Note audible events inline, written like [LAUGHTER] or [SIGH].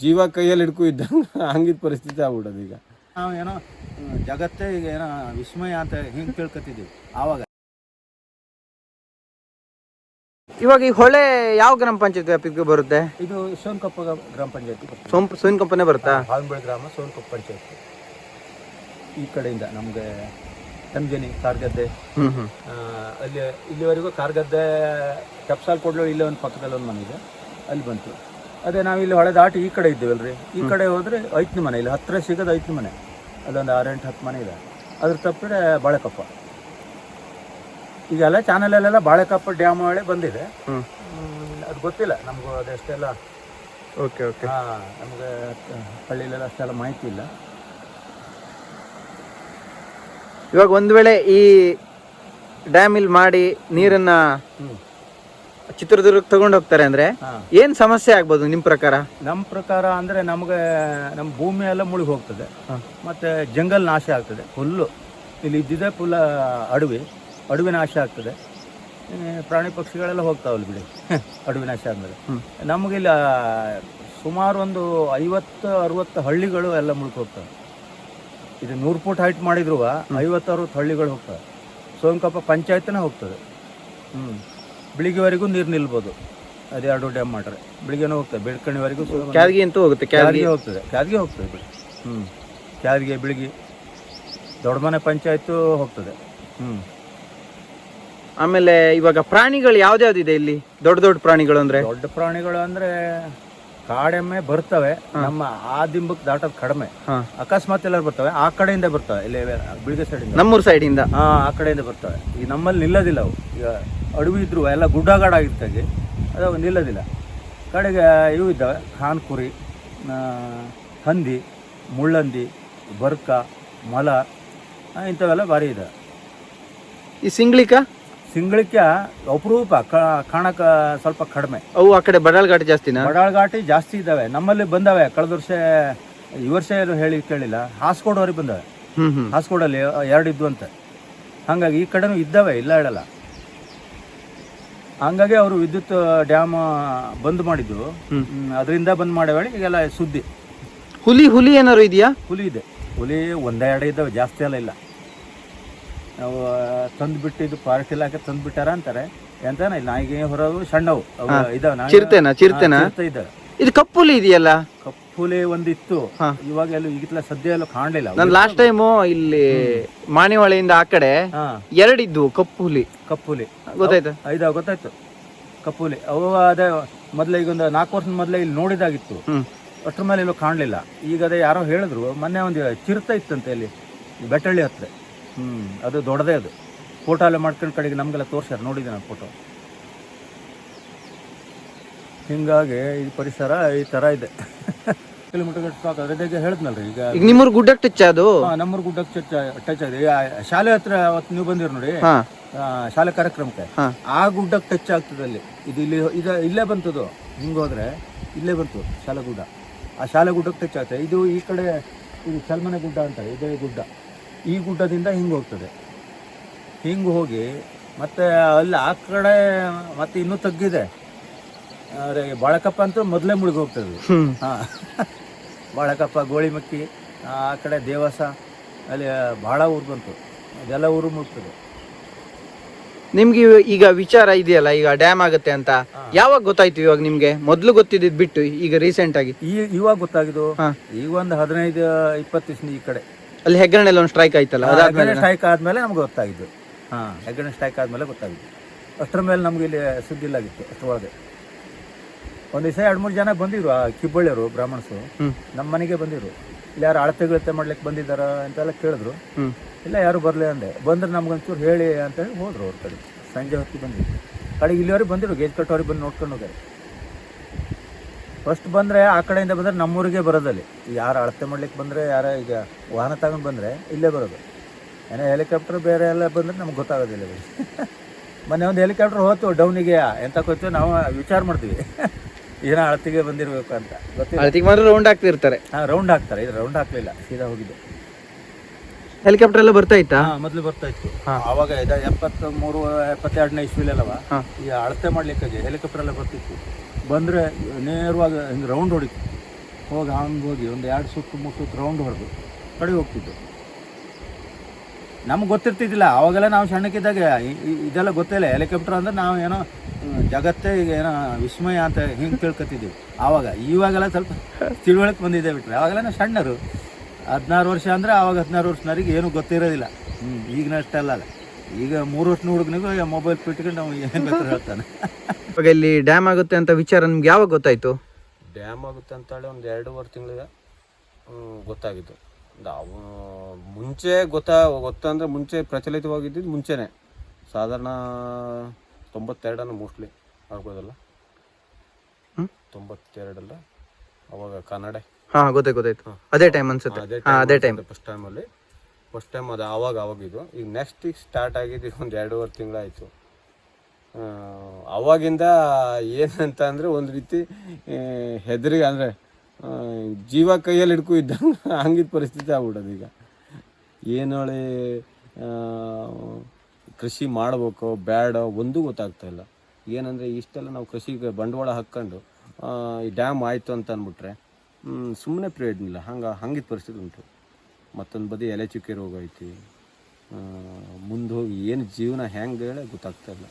ಜೀವ ಕೈಯಲ್ಲಿ ಹಿಡ್ಕೊ ಇದ್ದಂಗೆ ಹಂಗಿದ ಪರಿಸ್ಥಿತಿ ಆಗ್ಬಿಡೋದು ಈಗ. ನಾವು ಏನೋ ಜಗತ್ತೇ ಈಗ ಏನೋ ವಿಸ್ಮಯ ಅಂತ ಹಿಂಗೆ ತಿಳ್ಕೊತಿದ್ದೀವಿ ಆವಾಗ. ಇವಾಗ ಈ ಹೊಳೆ ಯಾವ ಗ್ರಾಮ ಪಂಚಾಯತ್ ವ್ಯಾಪ್ತಿಗೆ ಬರುತ್ತೆ? ಇದು ಸೋನ್ಕೊಪ್ಪ ಗ್ರಾಮ ಪಂಚಾಯತಿ ಸೋಂಪ್ ಸೋನ್ ಕಂಪನಿ ಬರುತ್ತಾ? ಹಾಲ್ಬೆಳ ಗ್ರಾಮ ಸೋನ್ಕೊಪ್ಪ ಪಂಚಾಯತ್. ಈ ಕಡೆಯಿಂದ ನಮಗೆ ನಮ್ಗೇನಿ ಕಾರ್ಗದ್ದೆ. ಹ್ಮ್ ಹ್ಮ್. ಆ, ಅಲ್ಲಿ ಇಲ್ಲಿವರೆಗೂ ಕಾರ್ಗದ್ದೆ ಟಪ್ಸಾಲ್ ಕೊಡ್ಲು ಇಲ್ಲೇ ಒಂದು ಪಕ್ಕದಲ್ಲಿ ಒಂದು ಮನೆ ಇದೆ. ಅಲ್ಲಿ ಬಂತು. ಅದೇ ನಾವು ಇಲ್ಲಿ ಹೊಳೆ ದಾಟಿ ಈ ಕಡೆ ಇದ್ದೇವಲ್ರಿ. ಈ ಕಡೆ ಹೋದರೆ ಐತ್ನಿ ಮನೆ ಇಲ್ಲಿ. ಹತ್ತಿರ ಸಿಗೋದು ಐತ್ನಿ ಮನೆ. ಅಲ್ಲೊಂದು ಎಂಟು ಹತ್ತು ಮನೆ ಇದೆ. ಅದ್ರ ತಪ್ಪಿದ್ರೆ ಬಾಳೆಕಪ್ಪ. ಈಗೆಲ್ಲ ಚಾನಲಲ್ಲೆಲ್ಲ ಬಾಳೆಕಪ್ಪ ಡ್ಯಾಮ್ ಒಳ್ಳೆ ಬಂದಿದೆ. ಅದು ಗೊತ್ತಿಲ್ಲ. ನಮಗೂ ಅದೆಷ್ಟೆಲ್ಲ ಓಕೆ ಓಕೆ. ಹಾಂ ನಮಗೆ ಹಳ್ಳಿಲೆಲ್ಲ ಅಷ್ಟೆಲ್ಲ ಮಾಹಿತಿ ಇಲ್ಲ. ಇವಾಗ ಒಂದು ವೇಳೆ ಈ ಡ್ಯಾಮ್ ಇಲ್ಲಿ ಮಾಡಿ ನೀರನ್ನ ಹ್ಞೂ ಚಿತ್ರದುರ್ಗಕ್ಕೆ ತಗೊಂಡು ಹೋಗ್ತಾರೆ ಅಂದ್ರೆ ಏನ್ ಸಮಸ್ಯೆ ಆಗ್ಬೋದು ನಿಮ್ ಪ್ರಕಾರ? ನಮ್ಮ ಪ್ರಕಾರ ಅಂದ್ರೆ ನಮಗೆ ನಮ್ಮ ಭೂಮಿ ಎಲ್ಲ ಮುಳುಗಿ ಹೋಗ್ತದೆ. ಮತ್ತೆ ಜಂಗಲ್ ನಾಶ ಆಗ್ತದೆ ಫುಲ್ಲು ಇಲ್ಲಿ ಇದ್ದಿದ್ದೆ ಫುಲ್ಲ ಅಡವಿ ಅಡವಿ ನಾಶ ಆಗ್ತದೆ. ಈ ಪ್ರಾಣಿ ಪಕ್ಷಿಗಳೆಲ್ಲ ಹೋಗ್ತಾವಲ್ಲ ಬಿಡಿ. ಅಡವಿ ನಾಶ ಆದ್ಮೇಲೆ. ನಮ್ಗೆ ನಮಗಿಲ್ಲ ಸುಮಾರು ಒಂದು ಐವತ್ತು ಅರುವತ್ತು ಹಳ್ಳಿಗಳು ಎಲ್ಲ ಮುಳುಗಿ ಹೋಗ್ತವೆ. ಇದು ನೂರು ಫುಟ್ ಹೈಟ್ ಮಾಡಿದ್ರು ಐವತ್ತು ಅರವತ್ತು ಹಳ್ಳಿಗಳು ಹೋಗ್ತವೆ. ಸೋಂಕಪ್ಪ ಪಂಚಾಯತ್ನೇ ಹೋಗ್ತದೆ. ಹ್ಞೂ ಬೆಳಿಗ್ಗೆವರೆಗೂ ನೀರು ನಿಲ್ಬೋದು. ಅದೇ ಎರಡು ಡ್ಯಾಮ್ ಮಾಡ್ರೆ. ಬೆಳಿಗ್ಗೆನೂ ಹೋಗ್ತದೆ ಬೆಳ್ಕಣಿವರೆಗೂ ಕ್ಯಾದಿಗೆ ಅಂತೂ ಹೋಗುತ್ತೆ ಕ್ಯಾದಿಗೆ ಹೋಗ್ತದೆ ಕ್ಯಾದಿಗೆ ಹೋಗ್ತದೆ ಬಿಡಿ. ಹ್ಞೂ ಕ್ಯಾದಿಗೆ ಬೆಳಿಗ್ಗೆ. ದೊಡ್ಡಮನೆ ಪಂಚಾಯತು ಹೋಗ್ತದೆ. ಹ್ಞೂ ಆಮೇಲೆ ಇವಾಗ ಪ್ರಾಣಿಗಳು ಯಾವ್ದ್ಯಾವ್ದು ಇದೆ ಇಲ್ಲಿ? ದೊಡ್ಡ ದೊಡ್ಡ ಪ್ರಾಣಿಗಳು ಅಂದ್ರೆ? ದೊಡ್ಡ ಪ್ರಾಣಿಗಳು ಅಂದರೆ ಕಾಡೆಮ್ಮೆ ಬರ್ತವೆ ನಮ್ಮ ಆ ದಿಂಬಕ್ಕೆ ದಾಟೋದು ಕಡಿಮೆ. ಅಕಸ್ಮಾತ್ ಎಲ್ಲರೂ ಬರ್ತವೆ ಆ ಕಡೆಯಿಂದ ಬರ್ತವೆ. ಇಲ್ಲಿ ಬಿಳಿಗೆ ಸೈಡಿಂದ ನಮ್ಮೂರ್ ಸೈಡಿಂದ ಹಾ ಆ ಕಡೆಯಿಂದ ಬರ್ತವೆ. ಈಗ ನಮ್ಮಲ್ಲಿ ನಿಲ್ಲೋದಿಲ್ಲ ಅವು. ಈಗ ಅಡವಿ ಇದ್ರು ಎಲ್ಲ ಗುಡ್ಡಗಾಡಾಗಿರ್ತಾಗೆ ಅದು ನಿಲ್ಲೋದಿಲ್ಲ. ಕಡೆಗೆ ಇವು ಇದ್ದಾವೆ ಖಾನ್ ಕುರಿ ಹಂದಿ ಮುಳ್ಳಂದಿ ಬರ್ಕ ಮಲ ಆ, ಇಂಥವೆಲ್ಲ ಭಾರಿ ಇದೆ ಈ ಸಿಂಗ್ಳಿಕ ಸಿಂಗಳಿಕೆ ಅಪರೂಪ ಕಾಣಕ ಸ್ವಲ್ಪ ಕಡಿಮೆ. ಅವು ಆ ಕಡೆ ಬಡಾಳ್ ಜಾಸ್ತಿನ? ಬಡಾಳ್ಘಾಟಿ ಜಾಸ್ತಿ ಇದ್ದಾವೆ. ನಮ್ಮಲ್ಲಿ ಬಂದವೆ. ಕಳೆದ ವರ್ಷ ಈ ವರ್ಷ ಏನು ಹೇಳಿ ಕೇಳಿಲ್ಲ. ಹಾಸ್ಕೋಡವ್ರಿಗೆ ಬಂದವೆ. ಹಾಸ್ಕೋಡಲ್ಲಿ ಎರಡು ಇದ್ವು ಅಂತ. ಹಾಗಾಗಿ ಈ ಕಡೆನೂ ಇದ್ದಾವೆ ಇಲ್ಲ ಹೇಳಲ್ಲ. ಹಂಗಾಗಿ ಅವರು ವಿದ್ಯುತ್ ಡ್ಯಾಮ್ ಬಂದ್ ಮಾಡಿದ್ದು. ಅದರಿಂದ ಬಂದ್ ಮಾಡಬೇಡಿ ಈಗೆಲ್ಲ ಸುದ್ದಿ. ಹುಲಿ ಹುಲಿ ಏನಾರು ಇದೆಯಾ? ಹುಲಿ ಇದೆ. ಹುಲಿ ಒಂದೆರಡು ಇದ್ದಾವೆ. ಜಾಸ್ತಿ ಎಲ್ಲ ಇಲ್ಲ. ನಾವು ತಂದು ಇದು ಫಾರೆಸ್ಟ್ ಇಲಾಖೆ ತಂದು ಬಿಟ್ಟಾರ ಅಂತಾರೆ. ಎಂತಾನ ಇಲ್ಲ ನಾಯಿಗೆ ಹೊರವು ಸಣ್ಣವು. ಅವು ಇದಾವೆ ನಾಯಿ- ಚಿರತೆನಾ ಚಿರತೆನಾ? ಹಾ, ಇದ್ದಾವೆ ಇದು ಕಪ್ಪುಲಿ ಇದೆಯಲ್ಲ? ಕಪ್ಪುಲಿ ಒಂದಿತ್ತು. ಇವಾಗ ಎಲ್ಲ ಈಗಿತ್ಲ ಸದ್ಯ ಎಲ್ಲ ಕಾಣಲಿಲ್ಲ. ನಾನು ಲಾಸ್ಟ್ ಟೈಮು ಇಲ್ಲಿ ಮಾಣಿವಾಳಿಯಿಂದ ಆ ಕಡೆ ಎರಡಿದ್ವು ಕಪ್ಪುಲಿ. ಕಪ್ಪುಲಿ. ಗೊತ್ತಾಯ್ತು? ಐದಾ ಗೊತ್ತಾಯ್ತು. ಕಪ್ಪುಲಿ. ಅವು ಅದೇ ಮೊದಲೇ ಈಗ ಒಂದು ನಾಲ್ಕು ವರ್ಷದ ಮೊದಲೇ ಇಲ್ಲಿ ನೋಡಿದಾಗಿತ್ತು. ಅಷ್ಟ್ರ ಮೇಲೆ ಎಲ್ಲೂ ಕಾಣಲಿಲ್ಲ. ಈಗ ಅದೇ ಯಾರೋ ಹೇಳಿದ್ರು ಮೊನ್ನೆ ಒಂದು ಚಿರತೆ ಇತ್ತಂತೆ ಇಲ್ಲಿ ಬೆಟ್ಟಳ್ಳಿ ಹತ್ರ. ಹ್ಮ್ ಅದು ದೊಡ್ಡದೇ ಅದು. ಫೋಟೋ ಎಲ್ಲ ಮಾಡ್ಕೊಂಡು ಕಡೆಗೆ ನಮಗೆಲ್ಲ ತೋರ್ಸ್ಯಾರ ನೋಡಿದೆ ನಾನು ಫೋಟೋ. ಹಿಂಗಾಗಿ ಈ ಪರಿಸರ ಈ ಥರ ಇದೆ. ಕಿಲೋಮೀಟರ್ ಗಟ್ಟು ಅದೇ ಹೇಳಿದ್ನಲ್ರಿ ಈಗ ಈಗ ನಿಮ್ಮೂರ್ ಗುಡ್ಡಕ್ಕೆ ಟಚ್ ಅದು? ನಮ್ಮೂರು ಗುಡ್ಡಕ್ಕೆ ಟಚ್ ಟಚ್ ಆಗಿದೆ. ಆ ಶಾಲೆ ಹತ್ರ ಅವತ್ತು ನೀವು ಬಂದಿರಿ ನೋಡಿ. ಹಾ. ಆ, ಶಾಲೆ ಕಾರ್ಯಕ್ರಮಕ್ಕೆ. ಹಾ. ಆ ಗುಡ್ಡಕ್ಕೆ ಟಚ್ ಆಗ್ತದೆ ಅಲ್ಲಿ. ಇದು ಇಲ್ಲಿ ಇದ ಇಲ್ಲೇ ಬಂತದು. ಹಿಂಗೆ ಹೋದ್ರೆ ಇಲ್ಲೇ ಬಂತು ಶಾಲೆ ಗುಡ್ಡ. ಆ ಶಾಲೆ ಗುಡ್ಡಕ್ಕೆ ಟಚ್ ಆಗ್ತದೆ. ಇದು ಈ ಕಡೆ ಇದು ಸಲ್ಮನೆ ಗುಡ್ಡ ಅಂತಾರೆ ಇದೇ ಗುಡ್ಡ. ಈ ಗುಡ್ಡದಿಂದ ಹಿಂಗೆ ಹೋಗ್ತದೆ. ಹಿಂಗೆ ಹೋಗಿ ಮತ್ತೆ ಅಲ್ಲಿ ಆ ಕಡೆ ಮತ್ತೆ ಇನ್ನೂ ತಗ್ಗಿದೆ. ಅರೆ ಬಾಳಕಪ್ಪ ಅಂತೂ ಮೊದಲೇ ಮುಳುಗಿ ಹೋಗ್ತದೆ. ಹಾಂ. ಬಾಳಕಪ್ಪ ಗೋಳಿಮಕ್ಕಿ ಆ ಕಡೆ ದೇವಸ ಅಲ್ಲಿ ಭಾಳ ಊರು ಬಂತು. ಅದೆಲ್ಲ ಊರು ಮುಟ್ತದೆ ನಿಮ್ಗೆ ಈಗ ವಿಚಾರ ಇದೆಯಲ್ಲ ಈಗ ಡ್ಯಾಮ್ ಆಗುತ್ತೆ ಅಂತ. ಯಾವಾಗ ಗೊತ್ತಾಯ್ತು ಇವಾಗ ನಿಮ್ಗೆ? ಮೊದಲು ಗೊತ್ತಿದ್ದು ಬಿಟ್ಟು ಈಗ ರೀಸೆಂಟ್ ಆಗಿ. ಈ ಇವಾಗ ಗೊತ್ತಾಗಿದ್ದು. ಈಗ ಒಂದು ಹದಿನೈದು ಇಪ್ಪತ್ತು ದಿವಸ ಈ ಕಡೆ. ಅಲ್ಲಿ ಹೆಗ್ಗಣೆಲ್ಲ ಒಂದು ಸ್ಟ್ರೈಕ್ ಆಯ್ತಲ್ಲ ಅದಾದ್ಮೇಲೆ ಸ್ಟ್ರೈಕ್ ಆದ್ಮೇಲೆ ನಮ್ಗೆ ಗೊತ್ತಾಗಿದ್ದು. ಹಾಂ. ಹೆಗ್ಗಣೆ ಸ್ಟ್ರೈಕ್ ಆದ್ಮೇಲೆ ಗೊತ್ತಾಗಿದ್ದು. ಅಷ್ಟರ ಮೇಲೆ ನಮ್ಗೆ ಇಲ್ಲಿ ಸುದ್ದಿ ಇಲ್ಲಾಗಿತ್ತು ಅಷ್ಟರೊಳಗೆ ಒಂದು ದಿವಸ ಎರಡು ಮೂರು ಜನ ಬಂದಿದ್ರು ಆ ಕಿಬ್ಬಳ್ಳಿಯರು ಬ್ರಾಹ್ಮಣಸು ಹ್ಮ್. ನಮ್ಮ ಮನೆಗೆ ಬಂದಿದ್ರು. ಇಲ್ಲಿ ಯಾರು ಅಳತೆ ಗಿಳತೆ ಮಾಡ್ಲಿಕ್ಕೆ ಬಂದಿದ್ದಾರ ಅಂತೆಲ್ಲ ಕೇಳಿದ್ರು. ಇಲ್ಲ ಯಾರು ಬರಲಿ ಅಂದೆ. ಬಂದ್ರೆ ನಮ್ಗೊಂಚೂರು ಹೇಳಿ ಅಂತೇಳಿ ಹೋದ್ರು ಅವ್ರ ಕಡೆ. ಸಂಜೆ ಹೊತ್ತಿಗೆ ಬಂದಿದ್ರು. ಕಡೆಗೆ ಇಲ್ಲಿವರೆಗೆ ಬಂದಿರು ಗೇಜ್ ಕಟ್ಟೋರಿಗೆ ಬಂದು ನೋಡ್ಕೊಂಡು ಹೋಗ್ಯಾರ. ಫಸ್ಟ್ ಬಂದರೆ ಆ ಕಡೆಯಿಂದ ಬಂದರೆ ನಮ್ಮೂರಿಗೆ ಬರೋದಲ್ಲಿ ಯಾರು ಅಳತೆ ಮಾಡ್ಲಿಕ್ಕೆ ಬಂದರೆ ಯಾರ ಈಗ ವಾಹನ ತಗೊಂಡು ಬಂದರೆ ಇಲ್ಲೇ ಬರೋದು. ಏನೋ ಹೆಲಿಕಾಪ್ಟರ್ ಬೇರೆ ಎಲ್ಲ ಬಂದರೆ ನಮ್ಗೆ ಗೊತ್ತಾಗೋದಿಲ್ಲ [LAUGHS] ಮೊನ್ನೆ ಒಂದು ಹೆಲಿಕಾಪ್ಟರ್ ಹೋತು ಡೌನಿಗೆ ಎಂತ ಹೋಯ್ತು ನಾವು ವಿಚಾರ ಮಾಡ್ತೀವಿ. [LAUGHS] ಏನೋ ಅಳತಿಗೆ ಬಂದಿರಬೇಕು ಅಂತ. ಗೊತ್ತಿಲ್ಲ. ಮಾತ್ರ ರೌಂಡ್ ಆಗ್ತಿರ್ತಾರೆ ಹಾಂ ರೌಂಡ್ ಹಾಕ್ತಾರೆ. ಇದು ರೌಂಡ್ ಹಾಕಲಿಲ್ಲ. ಸೀದಾ ಹೋಗಿದ್ದು. ಹೆಲಿಕಾಪ್ಟರ್ ಎಲ್ಲ ಬರ್ತಾ ಇತ್ತಾ? ಮೊದಲು ಬರ್ತಾ ಇತ್ತು. ಆವಾಗ ಇದು ಎಪ್ಪತ್ತ ಮೂರು ಎಪ್ಪತ್ತೆರಡನೇ ಇಸ್ವಿಲೆಲ್ಲವ ಅಲ್ಲವಾ ಈ ಅಳತೆ ಮಾಡ್ಲಿಕ್ಕಾಗಿ ಹೆಲಿಕಾಪ್ಟರ್ ಎಲ್ಲ ಬರ್ತಿತ್ತು. ಬಂದ್ರೆ ನೇರವಾಗಿ ಹಿಂಗೆ ರೌಂಡ್ ಹೊಡಿತು. ಹೋಗಿ ಹಂಗೆ ಹೋಗಿ ಒಂದು ಎರಡು ಸುತ್ತು, ಮೂರು ಸುತ್ತು ರೌಂಡ್ ಹೊಡೆದು ಕಡೆ ಹೋಗ್ತಿದ್ದು. ನಮ್ಗೆ ಗೊತ್ತಿರ್ತಿದ್ದಿಲ್ಲ, ಅವಾಗೆಲ್ಲ ನಾವು ಸಣ್ಣಕ್ಕಿದ್ದಾಗ ಇದೆಲ್ಲ ಗೊತ್ತಿಲ್ಲ ಹೆಲಿಕಾಪ್ಟರ್ ಅಂದ್ರೆ ನಾವು ಏನೋ ಜಗತ್ತೇ ಈಗ ಏನೋ ವಿಸ್ಮಯ ಅಂತ ಹಿಂಗೆ ತಿಳ್ಕೊತಿದ್ದೀವಿ. ಆವಾಗ, ಇವಾಗೆಲ್ಲ ಸ್ವಲ್ಪ ತಿಳುವಳಿಕೆ ಬಂದಿದೆ ಬಿಟ್ಟರೆ ಅವಾಗೆಲ್ಲ ನಾವು ಸಣ್ಣರು. ಹದಿನಾರು ವರ್ಷ ಅಂದರೆ ಆವಾಗ ಹದಿನಾರು ವರ್ಷನವರಿಗೆ ಏನೂ ಗೊತ್ತಿರೋದಿಲ್ಲ. ಹ್ಞೂ ಈಗಿನಷ್ಟಲ್ಲ ಈಗ ಮೂರು ವರ್ಷ ಹುಡುಗನಿಗೂ ಮೊಬೈಲ್ ಪಿಟ್ಕೊಂಡು ನಾವು ಏನು ಬೇಕಾದ್ರೆ ಹೇಳ್ತಾನೆ. ಇವಾಗ ಇಲ್ಲಿ ಡ್ಯಾಮ್ ಆಗುತ್ತೆ ಅಂತ ವಿಚಾರ ನಿಮ್ಗೆ ಯಾವಾಗ ಗೊತ್ತಾಯಿತು? ಡ್ಯಾಮ್ ಆಗುತ್ತೆ ಅಂತೇಳಿ ಒಂದು ಎರಡೂವರೆ ತಿಂಗಳಿಗೆ. ಗೊತ್ತಾಗಿತ್ತು ನಾವು ಮುಂಚೆ ಗೊತ್ತಾ ಗೊತ್ತಂದ್ರೆ ಮುಂಚೆ ಪ್ರಚಲಿತವಾಗಿದ್ದು ಮುಂಚೆನೆ. ಸಾಧಾರಣ ತೊಂಬತ್ತೆರಡನ್ನು ಮೋಸ್ಟ್ಲಿ ಆಗ್ಬೋದಲ್ಲ ಹ್ಮ್? ತೊಂಬತ್ತೆರಡಲ್ಲ? ಅವಾಗ ಕನ್ನಡ. ಹಾಂ ಗೊತ್ತಾಯ್ತು ಗೊತ್ತಾಯ್ತು. ಅದೇ ಟೈಮ್ ಅನ್ಸುತ್ತೆ. ಹಾ ಅದೇ ಟೈಮ್ ಫಸ್ಟ್ ಟೈಮಲ್ಲಿ ಫಸ್ಟ್ ಟೈಮ್ ಅದು ಆವಾಗ ಆವಾಗಿದ್ದು ಈಗ ನೆಕ್ಸ್ಟ್ ಈಗ ಸ್ಟಾರ್ಟ್ ಆಗಿದ್ದು ಈಗ ಒಂದು ಎರಡೂವರೆ ತಿಂಗಳಾಯಿತು. ಆವಾಗಿಂದ ಏನಂತ ಅಂದರೆ ಒಂದು ರೀತಿ ಹೆದರಿಗೆ ಅಂದರೆ ಜೀವ ಕೈಯಲ್ಲಿ ಹಿಡ್ಕೊ ಇದ್ದಂಗೆ ಹಂಗಿದ್ದ ಪರಿಸ್ಥಿತಿ ಆಗ್ಬಿಡೋದು ಈಗ. ಏನು ಹೇಳಿ ಆ, ಕೃಷಿ ಮಾಡಬೇಕೋ ಬೇಡ ಒಂದೂ ಗೊತ್ತಾಗ್ತಾ ಇಲ್ಲ. ಏನಂದರೆ ಇಷ್ಟೆಲ್ಲ ನಾವು ಕೃಷಿಗೆ ಬಂಡವಾಳ ಹಾಕ್ಕೊಂಡು ಈ ಡ್ಯಾಮ್ ಆಯಿತು ಅಂತ ಅಂದ್ಬಿಟ್ರೆ ಸುಮ್ಮನೆ ಪ್ರಯೋಜನ ಇಲ್ಲ. ಹಂಗೆ ಹಂಗಿದ್ದ ಪರಿಸ್ಥಿತಿ ಉಂಟು. ಮತ್ತೊಂದು ಬದಿ ಎಲೆ ಚುಕ್ಕಿ ರೋಗ ಐತಿ. ಮುಂದೆ ಹೋಗಿ ಏನು ಜೀವನ ಹೆಂಗೆ ಹೇಳಿ ಗೊತ್ತಾಗ್ತಾ ಇಲ್ಲ.